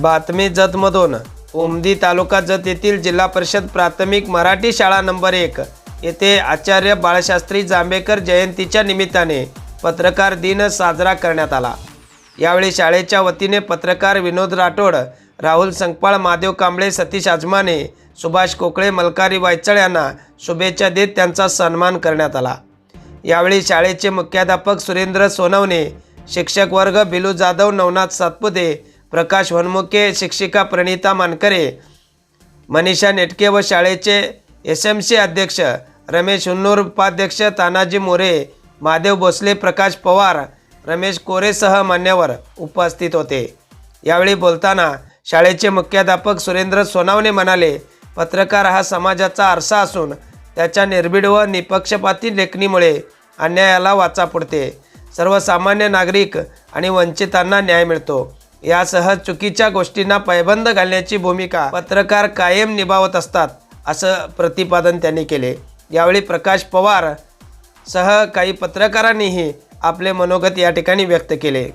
बातमी जतमधून. उमदी तालुका जत येथील जिल्हा परिषद प्राथमिक मराठी शाळा नंबर एक येथे आचार्य बाळशास्त्री जांभेकर जयंतीच्या निमित्ताने पत्रकार दिन साजरा करण्यात आला. यावेळी शाळेच्या वतीने पत्रकार विनोद राठोड राहुल संकपाळ महादेव कांबळे सतीश आजमाने सुभाष कोकळे मलकारी वायचळ यांना शुभेच्छा देत त्यांचा सन्मान करण्यात आला. यावेळी शाळेचे मुख्याध्यापक सुरेंद्र सोनवणे शिक्षक वर्ग बिलू जाधव नवनाथ सातपुते प्रकाश वनमुके शिक्षिका प्रणिता मानकरे मनीषा नेटके व शाळेचे एस एम सी अध्यक्ष रमेश हुन्नूर उपाध्यक्ष तानाजी मोरे महादेव भोसले प्रकाश पवार रमेश कोरेसह मान्यवर उपस्थित होते. यावेळी बोलताना शाळेचे मुख्याध्यापक सुरेंद्र सोनावणे म्हणाले पत्रकार हा समाजाचा आरसा असून त्याच्या निर्भीड व निपक्षपाती लेखणीमुळे अन्यायाला वाचा पुडते सर्वसामान्य नागरिक आणि वंचितांना न्याय मिळतो. यासह चुकीच्या गोष्टींना पैबंद घालण्याची भूमिका पत्रकार कायम निभावत असतात असं प्रतिपादन त्यांनी केले. यावेळी प्रकाश पवार सह काही पत्रकारांनीही आपले मनोगत या ठिकाणी व्यक्त केले.